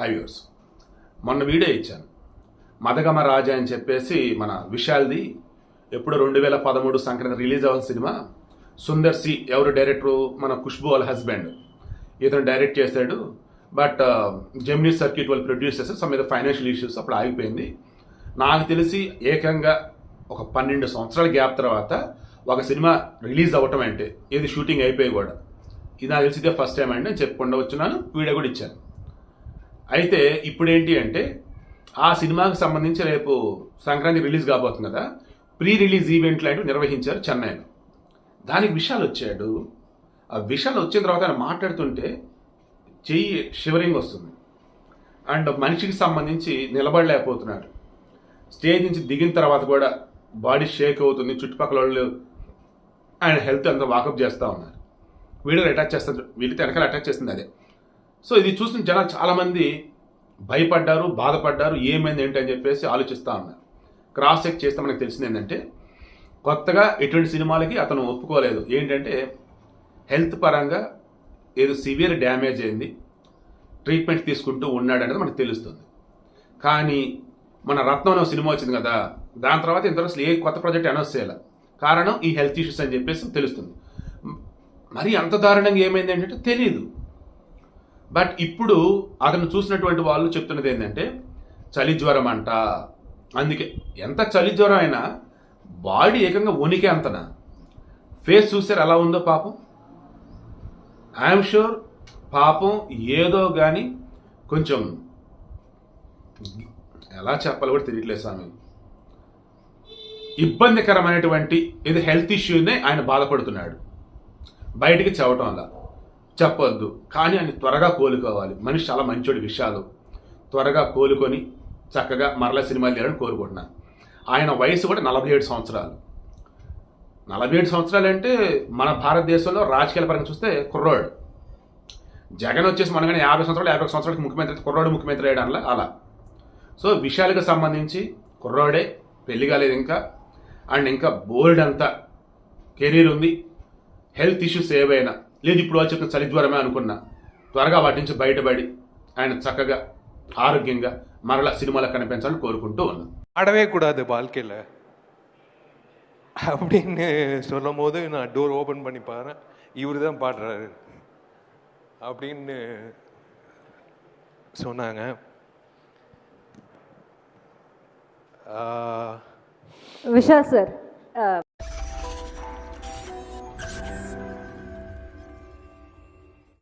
హైవ్యూస్ మొన్న వీడియో ఇచ్చాను. మదగమ రాజా అని చెప్పేసి మన విశాల్ది ఎప్పుడు రెండు వేల పదమూడు సంక్రాంతి రిలీజ్ అవ్వాల్సిన సినిమా. సుందర్ సి ఎవరు డైరెక్టరు? మన ఖుష్బు వాళ్ళ హస్బెండ్. ఇతను డైరెక్ట్ చేశాడు. బట్ జెమినీ సర్క్యూట్ వాళ్ళు ప్రొడ్యూస్ చేస్తే సమ్ మీద ఫైనాన్షియల్ ఇష్యూస్ అప్పుడు ఆగిపోయింది. నాకు తెలిసి ఏకంగా ఒక పన్నెండు సంవత్సరాల గ్యాప్ తర్వాత ఒక సినిమా రిలీజ్ అవ్వటం అంటే ఇది షూటింగ్ అయిపోయి కూడా. ఇది నాకు తెలిసి ఇదే ఫస్ట్ టైం అండి నేను చెప్పుకుండా వచ్చినాను వీడియో కూడా ఇచ్చాను. అయితే ఇప్పుడేంటి అంటే ఆ సినిమాకి సంబంధించి రేపు సంక్రాంతి రిలీజ్ కాబోతుంది కదా ప్రీ రిలీజ్ ఈవెంట్ లాంటివి నిర్వహించారు చెన్నైలో. దానికి విషయాలు వచ్చాడు. ఆ విషయాలు వచ్చిన తర్వాత ఆయన మాట్లాడుతుంటే చెయ్యి షివరింగ్ వస్తుంది. అండ్ మనిషికి సంబంధించి నిలబడలేకపోతున్నాడు. స్టేజ్ నుంచి దిగిన తర్వాత కూడా బాడీ షేక్ అవుతుంది చుట్టుపక్కల వాళ్ళు ఆయన హెల్త్ అంతా వాకప్ చేస్తూ ఉన్నారు. వీడియో అటాచ్ చేస్తారు? వీళ్ళతో వెనకాల అటాచ్ చేస్తుంది అదే. సో ఇది చూసిన జనాలు చాలామంది భయపడ్డారు బాధపడ్డారు ఏమైంది ఏంటి అని చెప్పేసి ఆలోచిస్తూ ఉన్నారు. క్రాస్ చెక్ చేస్తే మనకు తెలిసింది ఏంటంటే కొత్తగా ఎటువంటి సినిమాలకి అతను ఒప్పుకోలేదు. ఏంటంటే హెల్త్ పరంగా ఏదో సివియర్ డ్యామేజ్ అయింది ట్రీట్మెంట్ తీసుకుంటూ ఉన్నాడనేది మనకు తెలుస్తుంది. కానీ మన రత్నం అనే ఒక సినిమా వచ్చింది కదా దాని తర్వాత ఇంతవరకు అసలు ఏ కొత్త ప్రాజెక్ట్ అనౌన్స్ చేయాలి. కారణం ఈ హెల్త్ ఇష్యూస్ అని చెప్పేసి తెలుస్తుంది. మరి అంత దారుణంగా ఏమైంది ఏంటంటే తెలియదు బట్ ఇప్పుడు అతను చూసినటువంటి వాళ్ళు చెప్తున్నది ఏంటంటే చలి జ్వరం అంట. అందుకే ఎంత చలి జ్వరం అయినా బాడీ ఏకంగా వణికే అంతనా? ఫేస్ చూసారు ఎలా ఉందో పాపం? ఐఎమ్ షూర్ పాపం ఏదో కానీ కొంచెం ఎలా చెప్పాలో కూడా తెలియట్లేదు స్వామి. ఇబ్బందికరమైనటువంటి ఇది హెల్త్ ఇష్యూనే ఆయన బాధపడుతున్నాడు. బయటికి చెప్పటం వల్ల. చెప్పొద్దు. కానీ ఆయన త్వరగా కోలుకోవాలి. మనిషి చాలా మంచోడు విషయాలు. త్వరగా కోలుకొని చక్కగా మరల సినిమాలు తీయాలని కోరుకుంటున్నాను. ఆయన వయసు కూడా నలభై ఏడు సంవత్సరాలు. నలభై ఏడు సంవత్సరాలు అంటే మన భారతదేశంలో రాజకీయాల పరంగా చూస్తే కుర్రోడు. జగన్ వచ్చేసి మనగానే యాభై సంవత్సరాలు యాభై సంవత్సరాలకు ముఖ్యమంత్రి కుర్రోడు ముఖ్యమంత్రి అయ్యడంలా అలా. సో విషయాలకు సంబంధించి కుర్రోడే పెళ్ళి కాలేదు ఇంకా. అండ్ ఇంకా బోల్డ్ అంతా కెరీర్ ఉంది. హెల్త్ ఇష్యూస్ ఏవైనా. లేదు ఇప్పుడు వాళ్ళు చెప్పిన చలి జ్వరమే అనుకున్నా త్వరగా వాటి నుంచి బయటపడి ఆయన చక్కగా ఆరోగ్యంగా మరలా సినిమాలకు కనిపించాలని కోరుకుంటూ ఉన్నాను ஆடவே கூடாது வாழ்க்கையில் அப்படின்னு சொல்லும் போது நான் டோர் ஓப்பன் பண்ணி பாறேன் இவர் தான் பாடுறாரு அப்படின்னு சொன்னாங்க ஆஹ் విశాల్ సార్